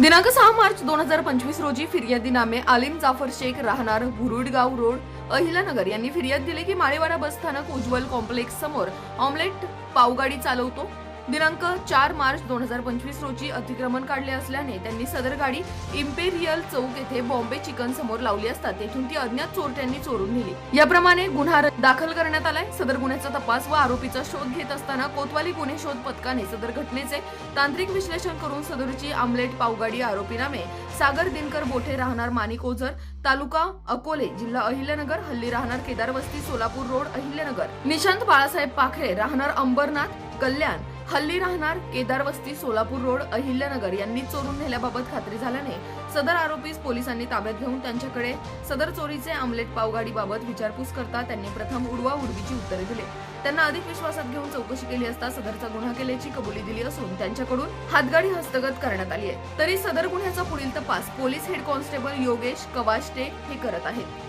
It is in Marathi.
दिनांक सहा मार्च दोन हजार पंचवीस रोजी फिर्यादीनामे आलिम जाफर शेख राहणार भुरुडगाव रोड अहिलानगर यांनी फिर्याद दिली की माळेवाडा बस स्थानक उज्ज्वल कॉम्प्लेक्स समोर ऑमलेट पावगाडी चालवतो. दिनांक चार मार्च दोन हजार पंचवीस रोजी अतिक्रमण काढले असल्याने त्यांनी सदर गाडी इम्पेरियल चौक येथे बॉम्बे चिकन समोर लावली असता तेथून ती अज्ञात चोरट्यांनी चोरून नेली. याप्रमाणे गुन्हा दाखल करण्यात आलाय. सदर गुन्ह्याचा तपास व आरोपीचा शोध घेत असताना कोतवाली गुन्हे शोध पथकाने सदर घटनेचे तांत्रिक विश्लेषण करून सदरची आमलेट पावगाडी आरोपी नामे सागर दिनकर बोठे राहणार माणिक ओझर तालुका अकोले जिल्हा अहिल्यानगर हल्ली राहणार केदारवस्ती सोलापूर रोड अहिल्यानगर. निशांत बाळासाहेब पाखरे राहणार अंबरनाथ कल्याण हल्ली राहणार केदारवस्ती सोलापूर रोड अहिल्यानगर यांनी चोरून नेल्याबाबत खात्री झाल्याने सदर आरोपीस पोलिसांनी ताब्यात घेऊन त्यांच्याकडे सदर चोरीचे आमलेट पावगाडीबाबत विचारपूस करता त्यांनी प्रथम उडवा उडवीची उत्तरे दिले. त्यांना अधिक विश्वासात घेऊन चौकशी केली असता सदरचा गुन्हा केल्याची कबुली दिली असून त्यांच्याकडून हातगाडी हस्तगत करण्यात आली आहे. तरी सदर गुन्ह्याचा पुढील तपास police head constable Yogesh Kawashte हे करत आहेत.